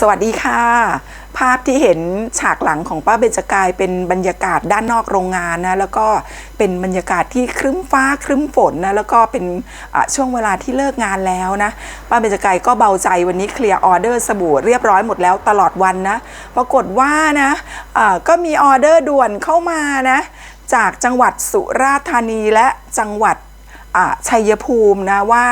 สวัสดีค่ะ ภาพที่เห็นฉากหลังของป้าเบญจกายเป็นบรรยากาศด้านนอกโรงงานนะแล้วก็เป็นบรรยากาศที่ครึ้มฟ้าครึ้มฝนนะแล้วก็เป็นช่วงเวลาที่เลิกงานแล้วนะป้าเบญจกายก็เบาใจวันนี้เคลียร์ออเดอร์สบู่เรียบร้อยหมดแล้วตลอดวันนะปรากฏว่านะอ่าก็มีออเดอร์ด่วนเข้ามานะจากจังหวัดสุราษฎร์ธานีและจังหวัด ชัยภูมินะว่า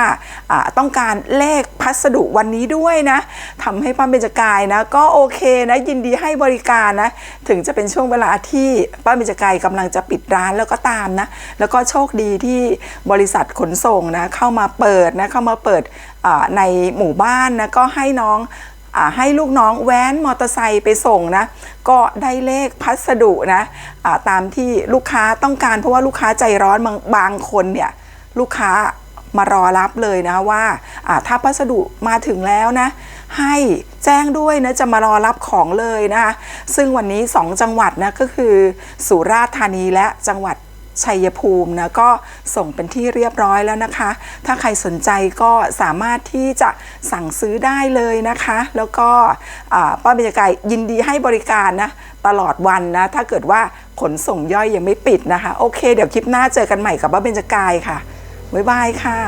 ต้องการเลขพัสดุวันนี้ด้วยนะทำให้ป้าเบญจกายนะก็โอเคนะยินดีให้บริการนะถึงจะเป็นช่วงเวลาที่ป้าเบญจกายกำลังจะปิดร้านแล้วก็ตามนะแล้วก็โชคดีที่บริษัทขนส่งนะเข้ามาเปิดนะเข้ามาเปิดในหมู่บ้านนะก็ให้น้องให้ลูกน้องแว้นมอเตอร์ไซค์ไปส่งนะก็ได้เลขพัสดุนะอ่าตามที่ลูกค้าต้องการเพราะว่าลูกค้าใจร้อนบางบางคนเนี่ย ลูกค้ามารอรับเลยนะว่าถ้าพัสดุมาถึงแล้วนะ ให้แจ้งด้วยนะจะมารอรับของเลยนะคะซึ่งวันนี้ 2 จังหวัดนะก็คือ สุราษฎร์ธานีและจังหวัดชัยภูมินะก็ส่งเป็นที่เรียบร้อยแล้วนะคะ ถ้าใครสนใจก็สามารถที่จะสั่งซื้อได้เลยนะคะ แล้วก็ป้าเบญจกายยินดีให้บริการนะตลอดวันนะถ้าเกิดว่าขนส่งย่อยยังไม่ปิดนะคะ โอเค เดี๋ยวคลิปหน้าเจอกันใหม่กับป้าเบญจกายค่ะ บ๊ายบายค่ะ